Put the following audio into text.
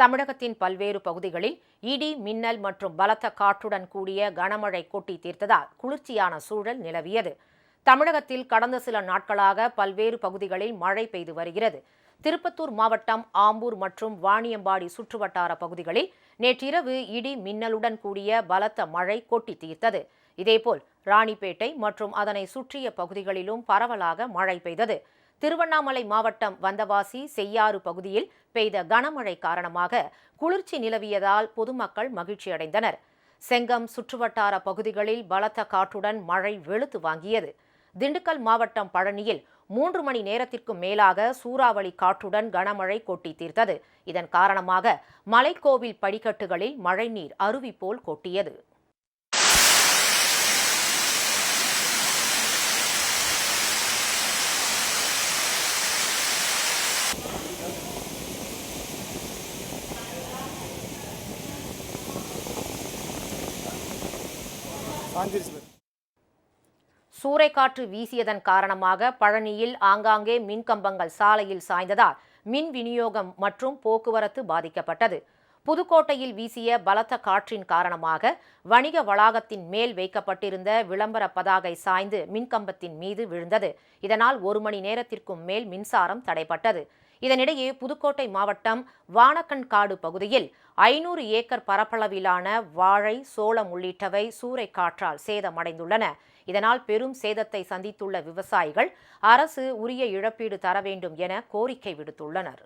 தமிழகத்தின் பல்வேறு பகுதிகளில் இடி மின்னல் மற்றும் பலத்த காற்றுடன் கூடிய கனமழை கொட்டி தீர்த்ததால் குளிர்ச்சியான சூழல் நிலவியது. தமிழகத்தில் கடந்த சில நாட்களாக பல்வேறு பகுதிகளில் மழை பெய்து வருகிறது. திருப்பத்தூர் மாவட்டம் ஆம்பூர் மற்றும் வாணியம்பாடி சுற்றுவட்டார பகுதிகளில் நேற்றிரவு இடி மின்னலுடன் கூடிய பலத்த மழை கொட்டி தீர்த்தது. இதேபோல் ராணிப்பேட்டை மற்றும் அதனை சுற்றிய பகுதிகளிலும் பரவலாக மழை பெய்தது. திருவண்ணாமலை மாவட்டம் வந்தவாசி செய்யாறு பகுதியில் பெய்த கனமழை காரணமாக குளிர்ச்சி நிலவியதால் பொதுமக்கள் மகிழ்ச்சியடைந்தனர் செங்கம் சுற்றுவட்டார பகுதிகளில் பலத்த காற்றுடன் மழை வெளுத்து வாங்கியது. திண்டுக்கல் மாவட்டம் பழனியில் மூன்று மணி நேரத்திற்கும் மேலாக சூறாவளி காற்றுடன் கனமழை கொட்டி தீர்த்தது. இதன் காரணமாக மலைக்கோவில் படிக்கட்டுகளில் மழைநீர் அருவி போல் கொட்டியது. சூறைக்காற்று வீசியதன் காரணமாக பழனியில் ஆங்காங்கே மின்கம்பங்கள் சாலையில் சாய்ந்ததால் மின் விநியோகம் மற்றும் போக்குவரத்து பாதிக்கப்பட்டது. புதுக்கோட்டையில் வீசிய பலத்த காற்றின் காரணமாக வணிக வளாகத்தின் மேல் வைக்கப்பட்டிருந்த விளம்பர பதாகை சாய்ந்து மின்கம்பத்தின் மீது விழுந்தது. இதனால் ஒரு மணி நேரத்திற்கும் மேல் மின்சாரம் தடைப்பட்டது. இதனிடையே புதுக்கோட்டை மாவட்டம் வானக்கண்காடு பகுதியில் ஐநூறு ஏக்கர் பரப்பளவிலான வாழை சோளம் உள்ளிட்டவை சூறைக்காற்றால் சேதமடைந்துள்ளன. இதனால் பெரும் சேதத்தை சந்தித்துள்ள விவசாயிகள் அரசு உரிய இழப்பீடு தர வேண்டும் என கோரிக்கை விடுத்துள்ளனர்.